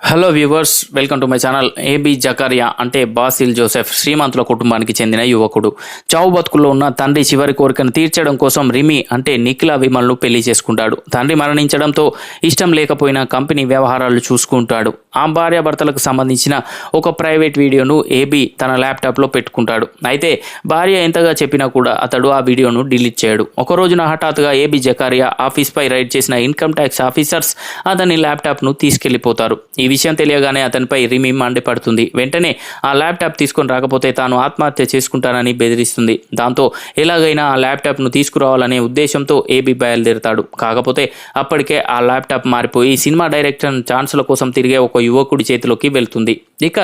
Hello viewers welcome to my channel A B Zachariah అంటే Basil Joseph శ్రీమంతుల కుటుంబానికి చెందిన యువకుడు. చావు బతుకుల్లో ఉన్న తండ్రి చివరి కోరికను తీర్చడం కోసం రిమి అంటే నిఖిల విమల్ను పెళ్ళి చేసుకుంటాడు. తండ్రి మరణించడంతో ఇష్టం లేకపోయినా కంపెనీ వ్యవహారాలు చూసుకుంటాడు. ఆ భార్యాభర్తలకు సంబంధించిన ఒక ప్రైవేట్ వీడియోను ఏబి తన ల్యాప్టాప్లో పెట్టుకుంటాడు. అయితే భార్య ఎంతగా చెప్పినా కూడా అతడు ఆ వీడియోను డిలీట్ చేయడు. ఒక రోజున హఠాత్తుగా ఏబి జకారియా ఆఫీస్పై రైడ్ చేసిన ఇన్కమ్ ట్యాక్స్ ఆఫీసర్స్ అతని ల్యాప్టాప్ను తీసుకెళ్ళిపోతారు. ఈ విషయం తెలియగానే అతనిపై రిమి మండిపడుతుంది వెంటనే ఆ ల్యాప్టాప్ తీసుకొని రాకపోతే తాను ఆత్మహత్య చేసుకుంటానని బెదిరిస్తుంది. దాంతో ఎలాగైనా ఆ ల్యాప్టాప్ను తీసుకురావాలనే ఉద్దేశంతో ఏబీ బయలుదేరుతాడు. కాకపోతే అప్పటికే ఆ ల్యాప్టాప్ మారిపోయి సినిమా డైరెక్టర్ ఛాన్సుల కోసం తిరిగే ఒక యువకుడి చేతిలోకి వెళ్తుంది. ఇక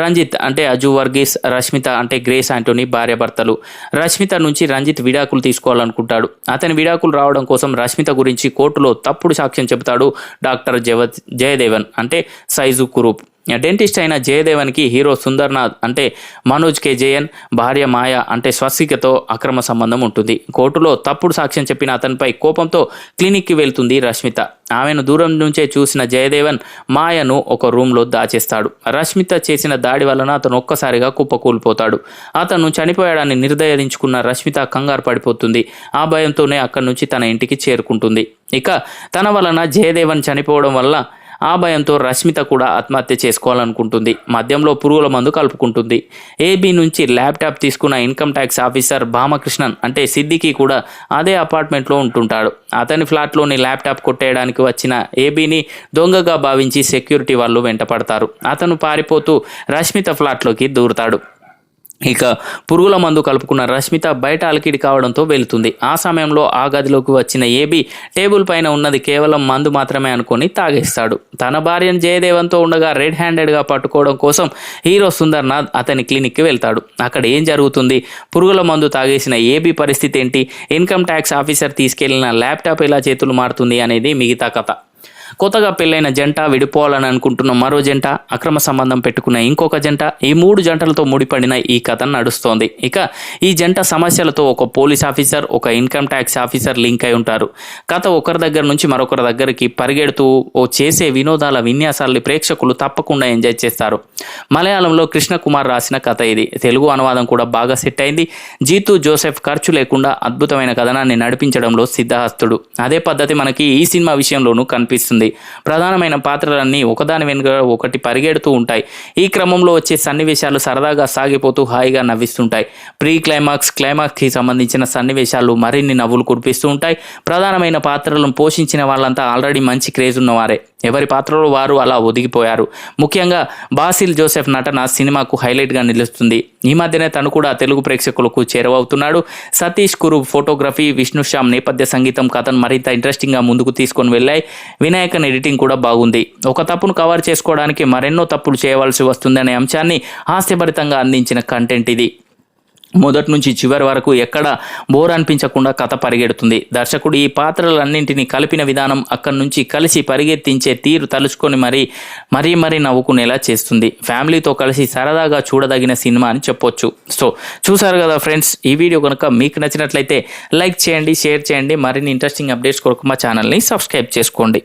రంజిత్ అంటే అజు వర్గీస్ రష్మిత అంటే గ్రేస్ ఆంటోనీ భార్యాభర్తలు. రష్మిత నుంచి రంజిత్ విడాకులు తీసుకోవాలనుకుంటాడు. అతని విడాకులు రావడం కోసం రష్మిత గురించి కోర్టులో తప్పుడు సాక్ష్యం చెబుతాడు డాక్టర్ జవ జయదేవన్. అంటే సైజు కురూప్. డెంటిస్ట్ అయిన జయదేవన్కి హీరో సుందర్నాథ్ అంటే మనోజ్ కే జయన్ భార్య మాయ అంటే స్వస్తికతో అక్రమ సంబంధం ఉంటుంది. కోర్టులో తప్పుడు సాక్ష్యం చెప్పిన అతనిపై కోపంతో క్లినిక్కి వెళ్తుంది రష్మిత. ఆమెను దూరం నుంచే చూసిన జయదేవన్ మాయను ఒక రూమ్లో దాచేస్తాడు. రష్మిత చేసిన దాడి వలన అతను ఒక్కసారిగా కుప్పకూలిపోతాడు. అతను చనిపోయాడని నిర్ధారించుకున్న రష్మిత కంగారు పడిపోతుంది. ఆ భయంతోనే అక్కడి నుంచి తన ఇంటికి చేరుకుంటుంది. ఇక తన వలన జయదేవన్ చనిపోవడం వల్ల ఆ భయంతో రష్మిత కూడా ఆత్మహత్య చేసుకోవాలనుకుంటుంది. మద్యంలో పురుగుల మందు కలుపుకుంటుంది. ఏబీ నుంచి ల్యాప్టాప్ తీసుకున్న ఇన్కమ్ ట్యాక్స్ ఆఫీసర్ భామకృష్ణన్ అంటే సిద్దికి కూడా అదే అపార్ట్మెంట్లో ఉంటుంటాడు. అతని ఫ్లాట్లోని ల్యాప్టాప్ కొట్టేయడానికి వచ్చిన ఏబీని దొంగగా భావించి సెక్యూరిటీ వాళ్ళు వెంటపడతారు. అతను పారిపోతూ రష్మిత ఫ్లాట్లోకి దూరుతాడు. ఇక పురుగుల మందు కలుపుకున్న రష్మిత బయట అలికిడి కావడంతో వెళుతుంది. ఆ సమయంలో ఆ గదిలోకి వచ్చిన ఏబి టేబుల్ పైన ఉన్నది కేవలం మందు మాత్రమే అనుకొని తాగేస్తాడు. తన భార్యను జయదేవంతో ఉండగా రెడ్ హ్యాండెడ్గా పట్టుకోవడం కోసం హీరో సుందర్నాథ్ అతని క్లినిక్కి వెళ్తాడు. అక్కడ ఏం జరుగుతుంది? పురుగుల మందు తాగేసిన ఏబి పరిస్థితి ఏంటి? ఇన్కమ్ ట్యాక్స్ ఆఫీసర్ తీసుకెళ్ళిన ల్యాప్టాప్ ఎలా చేతులు మారుతుంది అనేది మిగతా కథ. కొత్తగా పెళ్ళైన జంట విడిపోవాలని అనుకుంటున్న మరో జంట అక్రమ సంబంధం పెట్టుకున్న ఇంకొక జంట ఈ మూడు జంటలతో ముడిపడిన ఈ కథ నడుస్తోంది. ఇక ఈ జంట సమస్యలతో ఒక పోలీస్ ఆఫీసర్ ఒక ఇన్కమ్ ట్యాక్స్ ఆఫీసర్ లింక్ అయి ఉంటారు. కథ ఒకరి దగ్గర నుంచి మరొకరి దగ్గరికి పరిగెడుతూ ఓ చేసే వినోదాల విన్యాసాలని ప్రేక్షకులు తప్పకుండా ఎంజాయ్ చేస్తారు. మలయాళంలో కృష్ణకుమార్ రాసిన కథ ఇది. తెలుగు అనువాదం కూడా బాగా సెట్ అయింది. జీతు జోసెఫ్ ఖర్చు లేకుండా అద్భుతమైన కథనాన్ని నడిపించడంలో సిద్ధహస్తుడు. అదే పద్ధతి మనకి ఈ సినిమా విషయంలోనూ కనిపిస్తుంది. ప్రధానమైన పాత్రలన్నీ ఒకదాని వెనుక ఒకటి పరిగెడుతూ ఉంటాయి. ఈ క్రమంలో వచ్చే సన్నివేశాలు సరదాగా సాగిపోతూ హాయిగా నవ్విస్తుంటాయి. ప్రీ క్లైమాక్స్ క్లైమాక్స్కి సంబంధించిన సన్నివేశాలు మరిన్ని నవ్వులు కురిపిస్తూ ఉంటాయి. ప్రధానమైన పాత్రలను పోషించిన వాళ్ళంతా ఆల్రెడీ మంచి క్రేజ్ ఉన్నవారే. ఎవరి పాత్రలో వారు అలా ఒదిగిపోయారు. ముఖ్యంగా బాసిల్ జోసెఫ్ నటన సినిమాకు హైలైట్గా నిలుస్తుంది. ఈ మధ్యనే తను కూడా తెలుగు ప్రేక్షకులకు చేరువవుతున్నాడు. సతీష్ కురు ఫోటోగ్రఫీ విష్ణు శ్యామ్ నేపథ్య సంగీతం కథను మరింత ఇంట్రెస్టింగ్గా ముందుకు తీసుకొని వెళ్ళాయి. వినాయకన్ ఎడిటింగ్ కూడా బాగుంది. ఒక తప్పును కవర్ చేసుకోవడానికి మరెన్నో తప్పులు చేయవలసి వస్తుందనే అంశాన్ని హాస్యభరితంగా అందించిన కంటెంట్ ఇది. మొదటి నుంచి చివరి వరకు ఎక్కడ బోర్ అనిపించకుండా కథ పరిగెడుతుంది. దర్శకుడు ఈ పాత్రలన్నింటినీ కలిపిన విధానం అక్కడి నుంచి కలిసి పరిగెత్తించే తీరు తలుచుకొని మరీ మరీ మరీ నవ్వుకునేలా చేస్తుంది. ఫ్యామిలీతో కలిసి సరదాగా చూడదగిన సినిమా అని చెప్పొచ్చు. సో చూసారు కదా ఫ్రెండ్స్ ఈ వీడియో కనుక మీకు నచ్చినట్లయితే లైక్ చేయండి షేర్ చేయండి. మరిన్ని ఇంట్రెస్టింగ్ అప్డేట్స్ కొరకు మా ఛానల్ని సబ్స్క్రైబ్ చేసుకోండి.